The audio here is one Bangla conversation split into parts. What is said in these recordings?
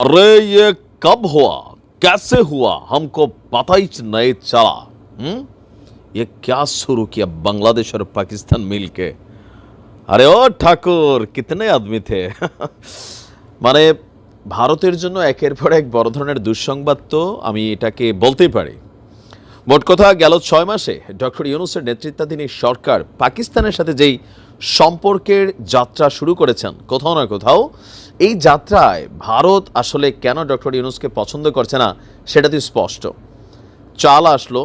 अरे ये कब हुआ कैसे हुआ हमको पता ही नहीं चला हम्म ये क्या शुरू किया बांग्लादेश और पाकिस्तान मिलके আরে ও ঠাকুর কিতনে আদমি থে মানে ভারতের জন্য একের পর এক বড় ধরনের দুঃসংবাদ তো আমি এটাকে বলতেই পারি মোট কথা গেল ছয় মাসে ডক্টর ইউনুসের নেতৃত্বাধীন এই সরকার পাকিস্তানের সাথে যেই সম্পর্কের যাত্রা শুরু করেছেন কোথাও না কোথাও এই যাত্রায় ভারত আসলে কেন ডক্টর ইউনুসকে পছন্দ করছে না, সেটা তো স্পষ্ট। চাল আসলো,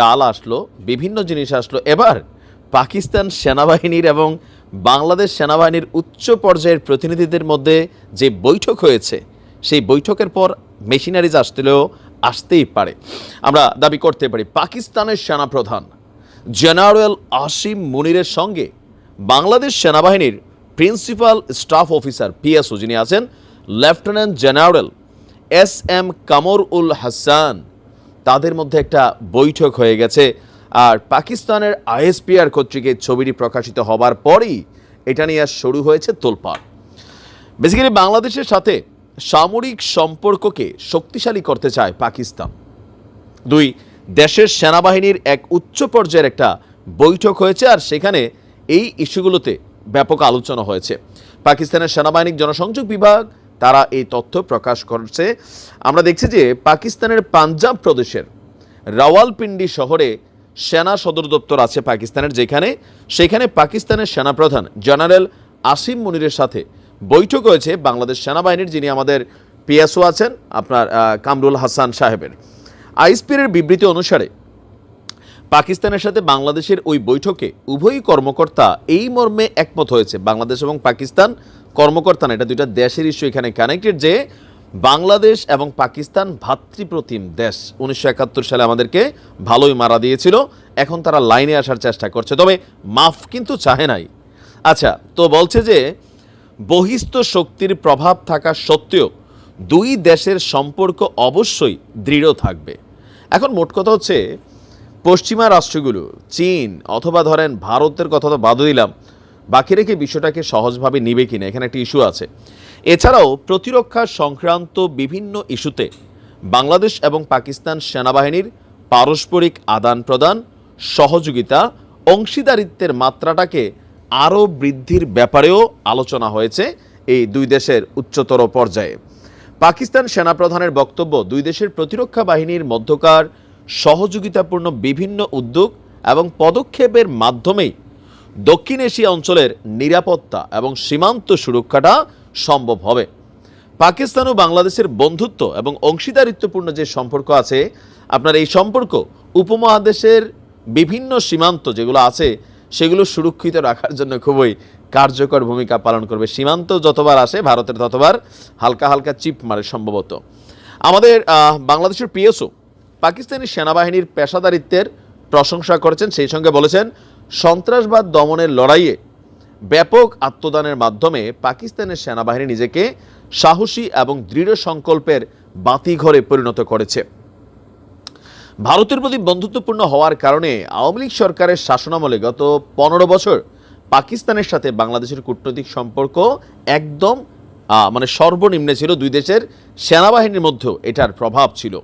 ডাল আসলো, বিভিন্ন জিনিস আসলো। এবার পাকিস্তান সেনাবাহিনীর এবং বাংলাদেশ সেনাবাহিনীর উচ্চ পর্যায়ের প্রতিনিধিদের মধ্যে যে বৈঠক হয়েছে, সেই বৈঠকের পর মেশিনারিজ আসতেলেও আসতেই পারে। আমরা দাবি করতে পারি, পাকিস্তানের সেনাপ্রধান জেনারেল আসিম মুনিরের সঙ্গে বাংলাদেশ সেনাবাহিনীর প্রিন্সিপাল স্টাফ অফিসার পিএসও যিনি আছেন, lieutenant general S M Kamrul Hasan. তাদের মধ্যে একটা বৈঠক হয়ে গেছে। আর পাকিস্তানের আইএসপিআর কর্তৃক এই ছবিটি প্রকাশিত হবার পরই এটা নিয়ে আর শুরু হয়েছে তোলপাড়। বেসিক্যালি বাংলাদেশের সাথে সামরিক সম্পর্ককে শক্তিশালী করতে চায় পাকিস্তান। দুই, দেশের সেনাবাহিনীর এক উচ্চ পর্যায়ের একটা বৈঠক হয়েছে। আর সেখানে এই ইস্যুগুলোতে ব্যাপক আলোচনা হয়েছে। পাকিস্তানের সেনাবাহিনীর জনসংযোগ বিভাগ, তারা এই তথ্য প্রকাশ করছে। আমরা দেখছি যে পাকিস্তানের পাঞ্জাব প্রদেশের রাওয়ালপিন্ডি শহরে সেনা সদর দপ্তর আছে পাকিস্তানের যেখানে। সেখানে পাকিস্তানের সেনাপ্রধান জেনারেল আসিম মুনিরের সাথে বৈঠক হয়েছে বাংলাদেশ সেনাবাহিনীর, যিনি আমাদের পিএসও আছেন, আপনার কামরুল হাসান সাহেবের। আইএসপির বিবৃতি অনুসারে পাকিস্তানের সাথে বাংলাদেশের ওই বৈঠকে উভয়ই কর্মকর্তা এই মর্মে একমত হয়েছে। বাংলাদেশ এবং পাকিস্তান কর্মকর্তা না, এটা দুইটা দেশের ইস্যু এখানে কানেক্টেড যে বাংলাদেশ এবং পাকিস্তান ভাতৃপ্রতিম দেশ। উনিশশো একাত্তর সালে আমাদেরকে ভালোই মারা দিয়েছিল, এখন তারা লাইনে আসার চেষ্টা করছে, তবে মাফ কিন্তু চাহে নাই। আচ্ছা তো বলছে যে বহিস্থ শক্তির প্রভাব থাকা সত্ত্বেও দুই দেশের সম্পর্ক অবশ্যই দৃঢ় থাকবে। এখন মোট কথা হচ্ছে পশ্চিমা রাষ্ট্রগুলো, চীন অথবা ধরেন ভারতের কথা তো বাদ দিলাম, বাকি রেখে বিষয়টাকে সহজভাবে নিবে কিনা, এখানে একটা ইস্যু আছে। এছাড়াও প্রতিরক্ষা সংক্রান্ত বিভিন্ন ইস্যুতে বাংলাদেশ এবং পাকিস্তান সেনাবাহিনীর পারস্পরিক আদান প্রদান, সহযোগিতা, অংশীদারিত্বের মাত্রাটাকে আরও বৃদ্ধির ব্যাপারেও আলোচনা হয়েছে এই দুই দেশের উচ্চতর পর্যায়ে। পাকিস্তান সেনাপ্রধানের বক্তব্য, দুই দেশের প্রতিরক্ষা বাহিনীর মধ্যকার সহযোগিতাপূর্ণ বিভিন্ন উদ্যোগ এবং পদক্ষেপের মাধ্যমেই দক্ষিণ এশিয়া অঞ্চলের নিরাপত্তা এবং সীমান্ত সুরক্ষাটা সম্ভব হবে। পাকিস্তান ও বাংলাদেশের বন্ধুত্ব এবং অংশীদারিত্বপূর্ণ যে সম্পর্ক আছে, আপনার এই সম্পর্ক উপমহাদেশের বিভিন্ন সীমান্ত যেগুলো আছে, সেগুলো সুরক্ষিত রাখার জন্য খুবই কার্যকর ভূমিকা পালন করবে। সীমান্ত যতবার আসে, ভারতের ততবার হালকা হালকা চিপ মারে সম্ভবত। আমাদের বাংলাদেশের পিএসও পাকিস্তানি সেনাবাহিনীর পেশাদারিত্বের প্রশংসা করেছেন, সেই সঙ্গে বলেছেন, সন্ত্রাসবাদ দমনের লড়াইয়ে ব্যাপক আত্মদানের মাধ্যমে পাকিস্তানের সেনাবাহিনী নিজেকে সাহসী এবং দৃঢ় সংকল্পের বাতিঘরে পরিণত করেছে। ভারতের প্রতি বন্ধুত্বপূর্ণ হওয়ার কারণে আওয়ামী লীগ সরকারের শাসনামলে গত পনেরো বছর পাকিস্তানের সাথে বাংলাদেশের কূটনৈতিক সম্পর্ক একদম মানে সর্বনিম্নে ছিল। দুই দেশের সেনাবাহিনীর মধ্যেও এটার প্রভাব ছিল।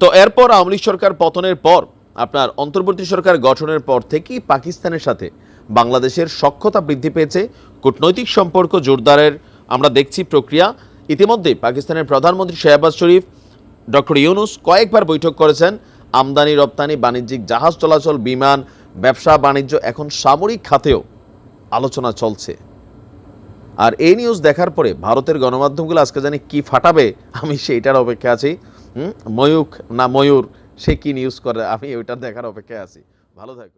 তো এরপর আওয়ামী সরকার পতনের পর আপনার অন্তর্বর্তী সরকার গঠনের পর থেকেই পাকিস্তানের সাথে বাংলাদেশের সক্ষতা বৃদ্ধি পেয়েছে, কূটনৈতিক সম্পর্ক জোরদারের আমরা দেখছি প্রক্রিয়া। ইতিমধ্যে পাকিস্তানের প্রধানমন্ত্রী শেহবাজ শরীফ, ডক্টর ইউনুস কয়েকবার বৈঠক করেছেন। আমদানি, রপ্তানি, বাণিজ্যিক জাহাজ চলাচল, বিমান, ব্যবসা, বাণিজ্য এখন সামরিক খাতেও আলোচনা চলছে। আর এই নিউজ দেখার পরে ভারতের গণমাধ্যমগুলো আজকে জানি কি ফাটাবে, আমি সেইটার অপেক্ষা আছি। ময়ূক না ময়ূর সে কিন ইউজ করে? আমি ওইটা দেখার অপেক্ষায় আছি। ভালো থাকুন।